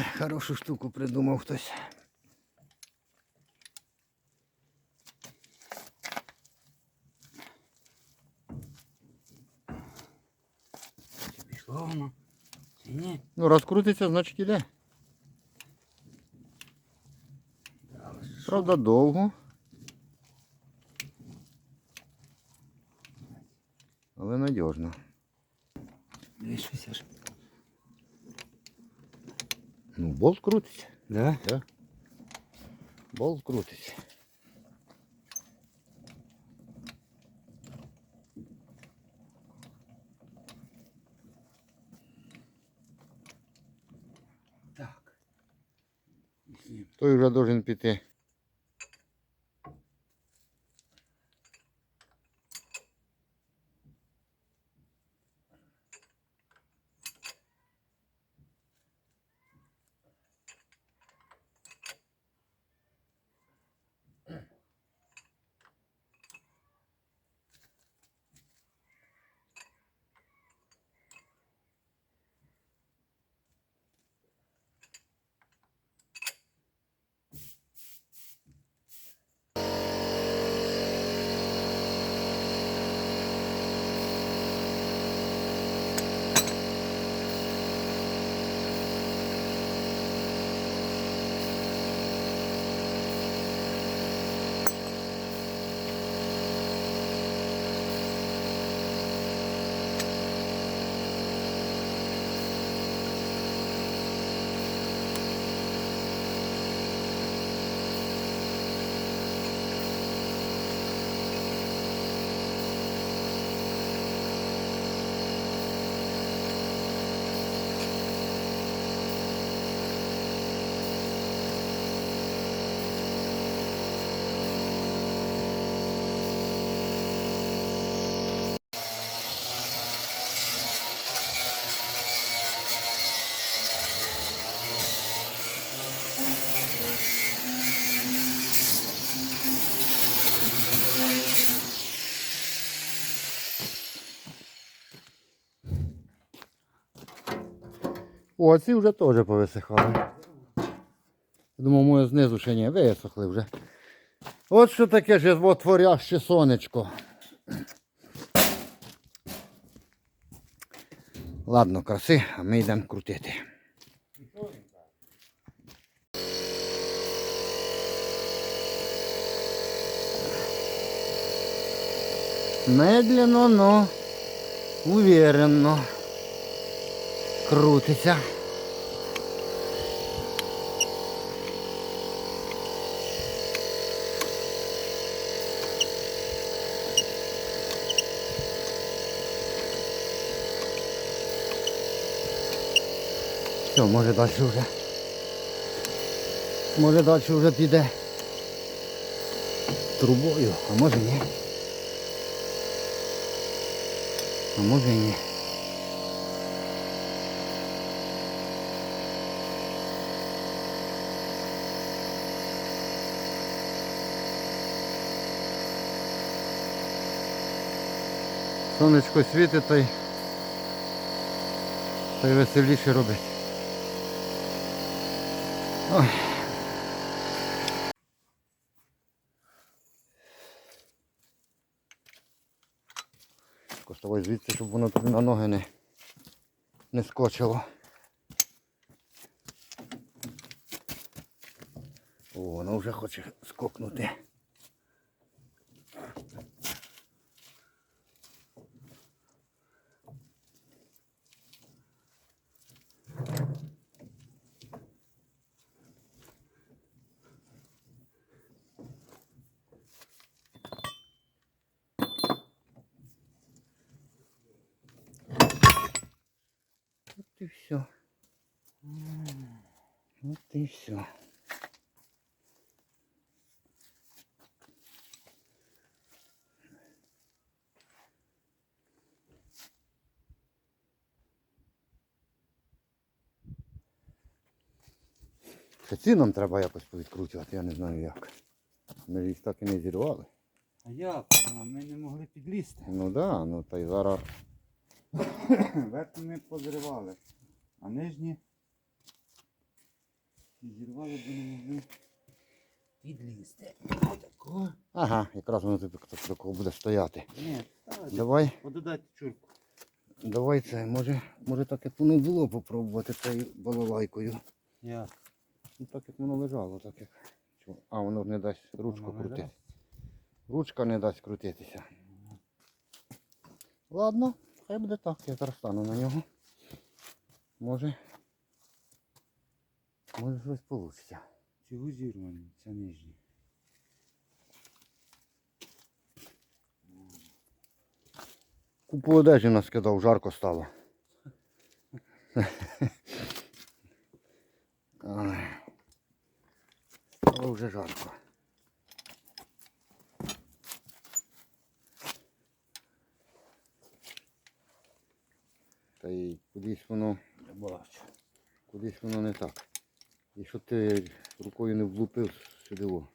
Ой, хорошу штуку придумав хтось. Чи пішло воно? Чи ні? Ну, розкрутиться, значить іде. Але ж Правда, довго. Болт крутиться. Да? Да. Болт крутиться. Так. Той вже должен піти. О, ці вже теж повисихали. Думав, моє знизу ще ні, висохли вже. От що таке животворяще сонечко. Ладно, краси, а ми йдемо крутити. Медленно, но уверенно крутиться. Все, може далі вже. Може далі вже піде трубою, а може ні. А може і ні. Сонечко світить та й, та й веселіше робить. Ой. Коштовай звідси, щоб воно тобі на ноги не, не скочило. О, воно вже хоче скокнути. И все. Вот и все. Ці нам треба якось повідкручувати, я не знаю як. Ми їх так і не зірвали. А як? Ми не могли підлізти. Ну так, да, ну та й зараз Верхні ми позривали. А нижні Зірвали, бо не могли підлізти. Отако. Ага, якраз воно тобі такого буде стояти. Ні, ставити. Давай, Пододати чурку. давай це, може, може так як воно було попробувати цією балалайкою. Як? Ну так як воно лежало, так як. А, воно не дасть ручку Воно крутити. Ручка не дасть крутитися. Ладно, хай буде так, я зараз стану на нього. Може. Може щось вийде. Цього зірвані, це нижні. Купу одежі наскидав, жарко стало. Стало вже жарко. Та й кудись воно, бачу. кудись воно не так. І що ти рукою не влупив сюди. о.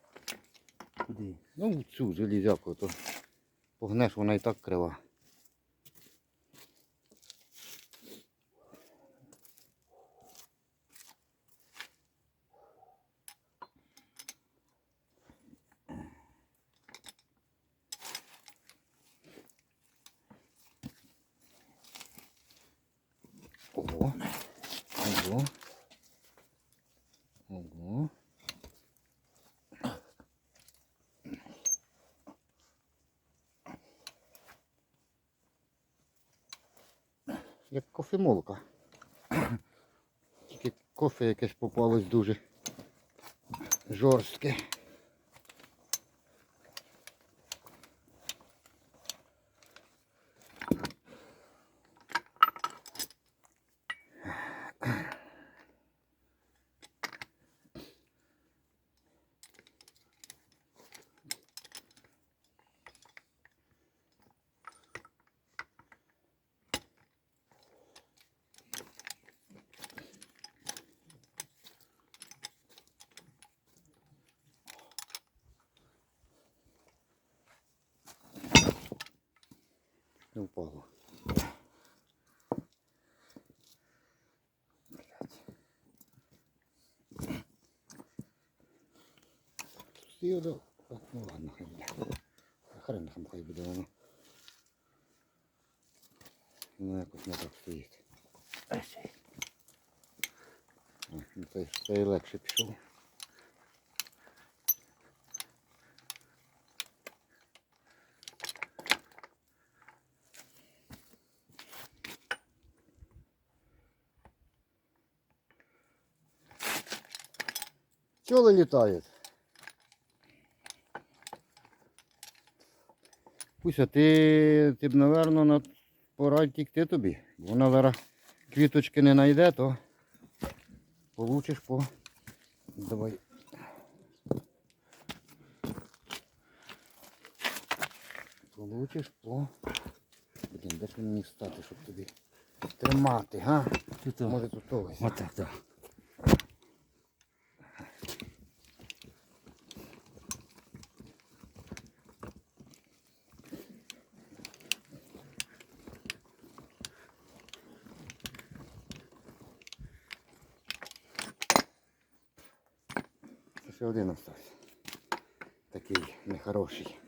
Куди? Ну, в цю железяку, то погнеш, вона і так крива. Ого. Ого. Як кофемолка. Тільки кофе якесь попалось дуже жорстке. Не впало. До... О, Ну ладно, хай буде. Та Хрен там хай буде воно. Воно якось не так стоїть. Ось. Ну, Цей, цей легше пішов. Пчелы летают. Пуся, ти, ти б, напевно, на... пора тікти тобі. Вона зараз квіточки не знайде, то получиш по. Давай. Получиш по. Блін, де ж мені стати, щоб тобі тримати, га? Тут Може тут ось. Отак, так. Один остався. Такий нехороший.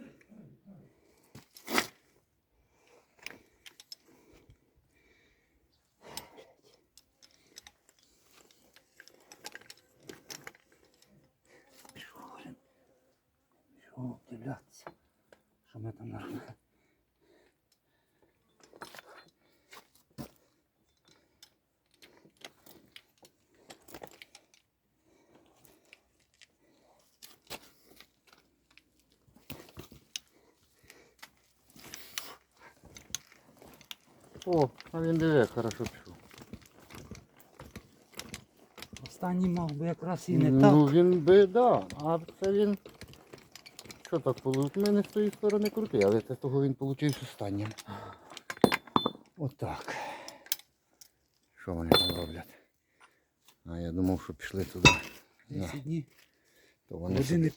Пішов блін. Пішов дивлятися. Що ми там нахуй. А він як хорошо пішов. Останній мав би якраз і не ну так. він би, да. А це він. Що так вийшло? У мене з тої сторони крутий, але з того він получився останнім. Отак. Що вони там роблять? А я думав, що пішли туди. На, 10 днів. то вони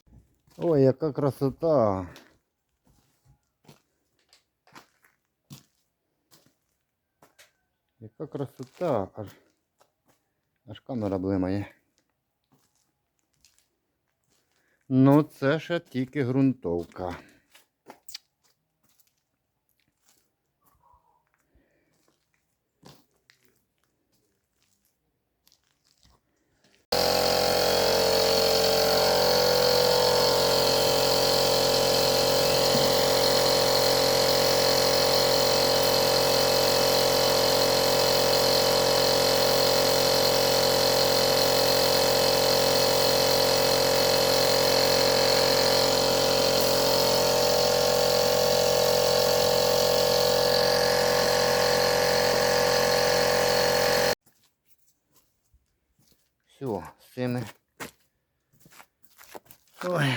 Ой, яка красота. Яка красота, аж аж камера блимає. Ну це ще тільки ґрунтовка. Все, з цими. Ой.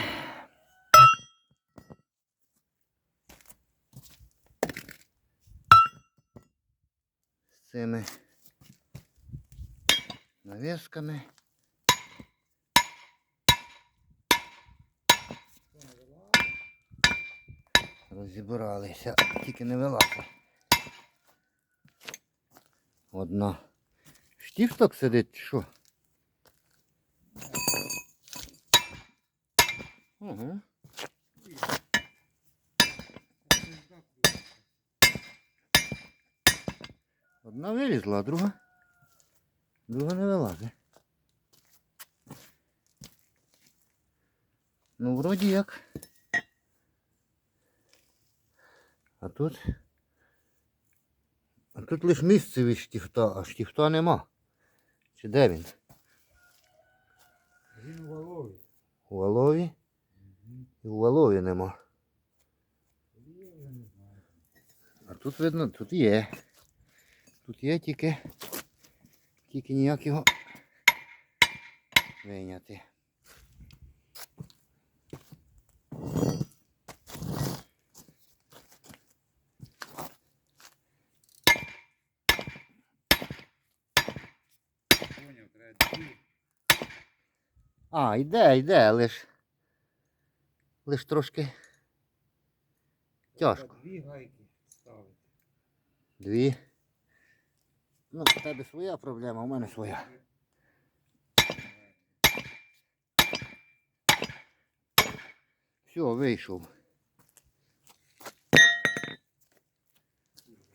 З цими навісками. Розібралися, тільки не вилазить. Одна. Штіфток сидить, що? Угу. Одна вилізла, а друга. Друга не вилазить. Ну, вроді як. А тут. А тут лише місце від штифта, а штифта нема. Чи де він? Він валовий. У Валові? І у Валові нема. А тут видно, тут є. Тут є тільки. Тільки ніяк його вийняти. А, йде, йде, лиш. Лиш трошки тяжко. Дві гайки ставити. Дві. Ну, в тебе своя проблема, у мене своя. Все, вийшов.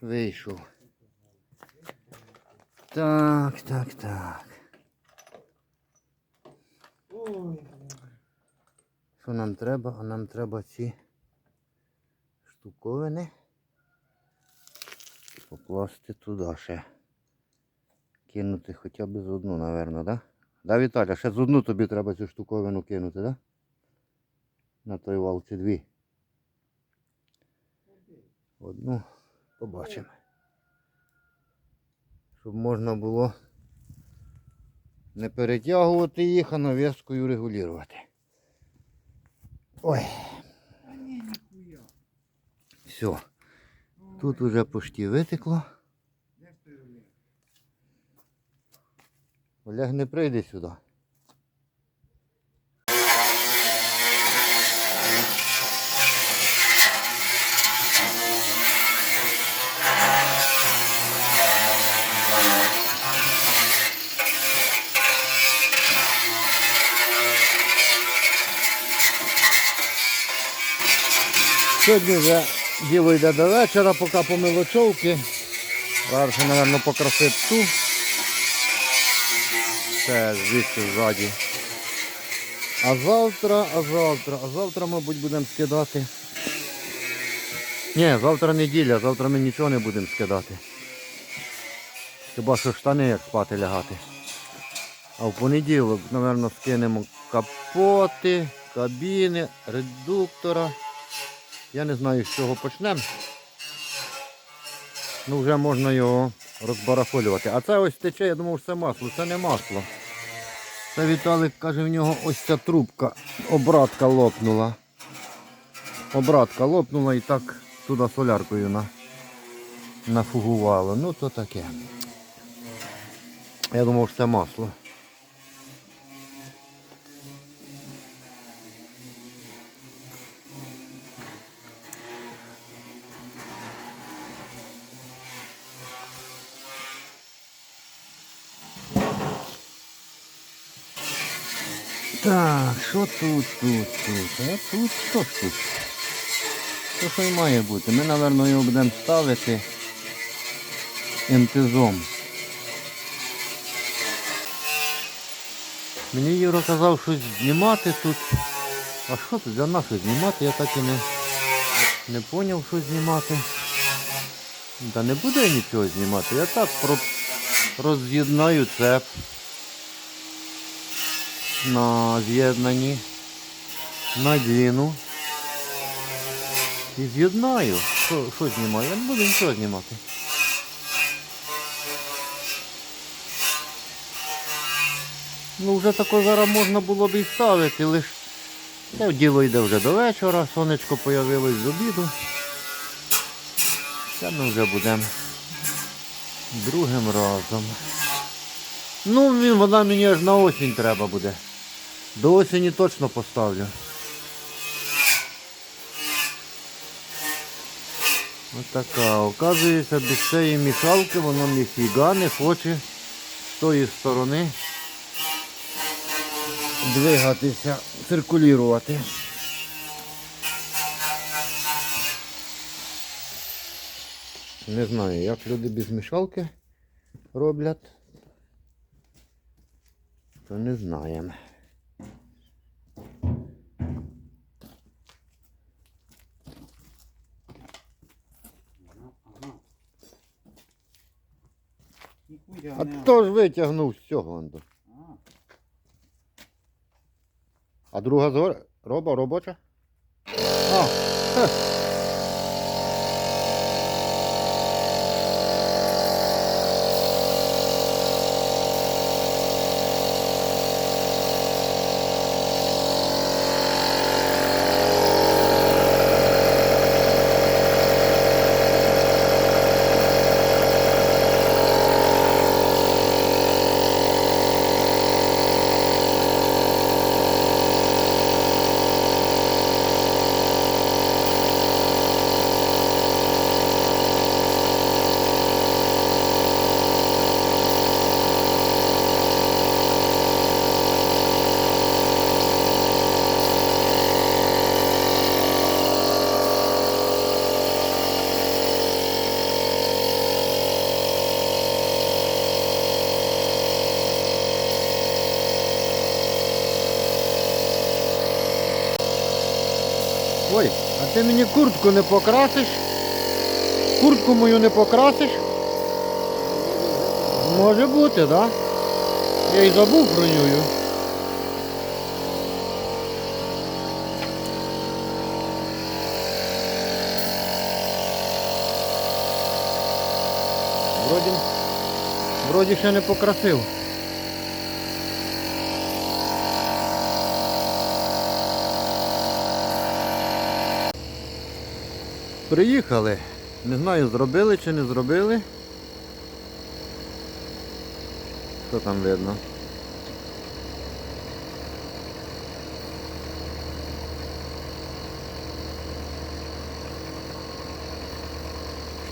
Вийшов. Так, так, так. Ой, Що нам треба? А нам треба ці штуковини покласти туди ще. Кинути хоча б з одну, напевно, да? Да, Віталя, ще з одну тобі треба цю штуковину кинути, да? На той вал чи дві. Одну побачимо. Щоб можна було не перетягувати їх, а навіскою регулювати. Ой, все. Тут уже почти витекло. Олег не прийде сюди. Сьогодні вже діло йде до вечора, поки по мелочовки. Зараз, мабуть, покрасити ту. Це звідси ззаді. А завтра, а завтра, а завтра, мабуть, будемо скидати. Ні, завтра неділя, завтра ми нічого не будемо скидати. Хіба що штани як спати лягати. А в понеділок, мабуть, скинемо капоти, кабіни, редуктора. Я не знаю, з чого почнемо. Ну вже можна його розбарахолювати. А це ось тече, я думав, це масло. Це не масло. Це Віталик каже, в нього ось ця трубка, обратка лопнула. Обратка лопнула і так туди соляркою на, нафугувало. Ну то таке. Я думав, що це масло. Так, що тут, тут, тут? А тут що ж тут? Що що й має бути? Ми, напевно, його будемо ставити МТЗом. Мені Юра казав щось знімати тут. А що тут для нас знімати? Я так і не, не поняв, що знімати. Та не буде нічого знімати. Я так про, роз'єднаю цеп на з'єднанні, надіну і з'єднаю. Що, що знімаю? Я не буду нічого знімати. Ну вже тако зараз можна було б і ставити, лиш це діло йде вже до вечора, сонечко появилось з обіду. Це ми вже будемо другим разом. Ну, вона мені аж на осінь треба буде. До осені точно поставлю. Ось така. Оказується, без цієї мішалки воно ніфіга не хоче з тої сторони двигатися, циркулювати. Не знаю, як люди без мішалки роблять. То не знаємо. А то ж витягнув з цього? А, друга згор... роба робоча? А, Ой, а ти мені куртку не покрасиш? Куртку мою не покрасиш? Може бути, так? Да? Я й забув про нього. Вроді, вроді ще не покрасив. Приїхали. Не знаю, зробили чи не зробили. Що там видно?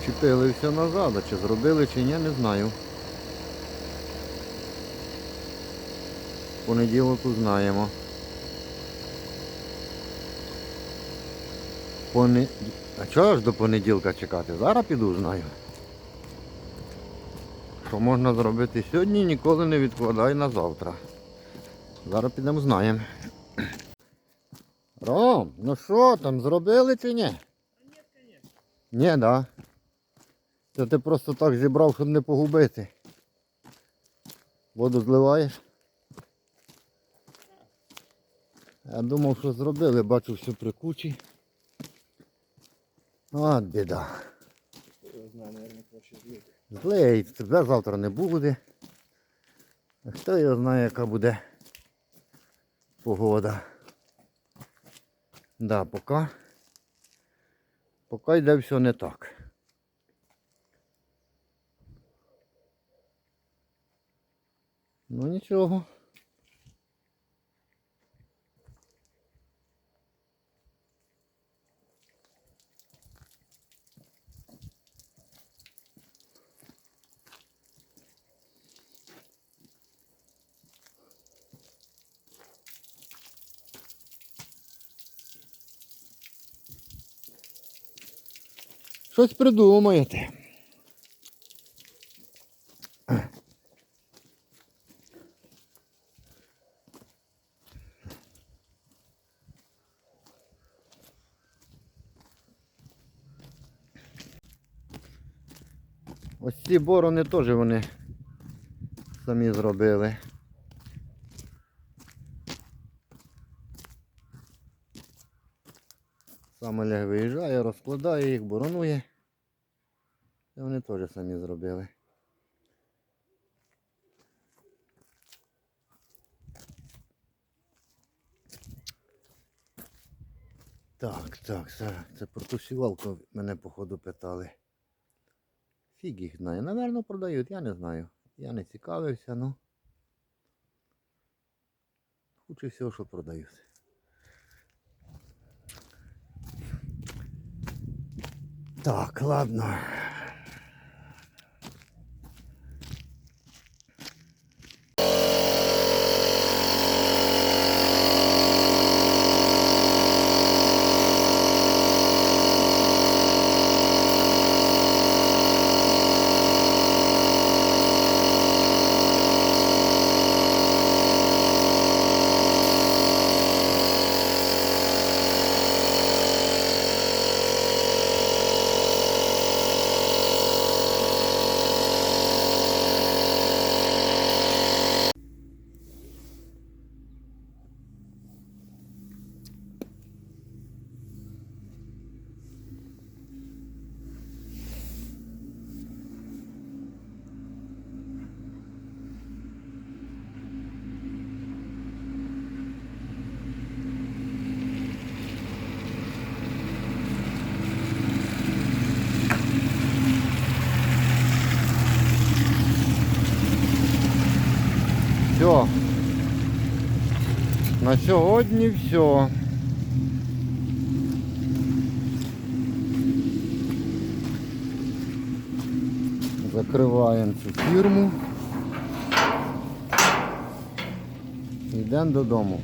Щепили все назад, чи зробили, чи ні, не знаю. Понеділок узнаємо. Поне... А чого ж до понеділка чекати? Зараз піду знаю. Що можна зробити сьогодні, ніколи не відкладай на завтра. Зараз підемо знаємо. Ром, ну що там, зробили чи ні? Ні, да. Це ти просто так зібрав, щоб не погубити. Воду зливаєш? Я думав, що зробили, бачу все при кучі. От біда. краще злити. Злий, тебе завтра не буде. Хто його знає, яка буде погода. Да, поки. Поки йде все не так. Ну нічого. Щось придумаєте. Ось ці борони теж вони самі зробили. Сам Олег виїжджає, розкладає їх, боронує. І вони теж самі зробили. Так, так, це, це про ту сівалку мене походу питали. Фіг їх знає. Наверно, продають, я не знаю. Я не цікавився, ну. Хуче всього, що продають. Так, ладно. Все. На сьогодні все. Закриваємо цю фірму. Йдемо додому.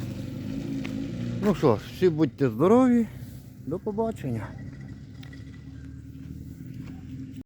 Ну що ж, всі будьте здорові. До побачення.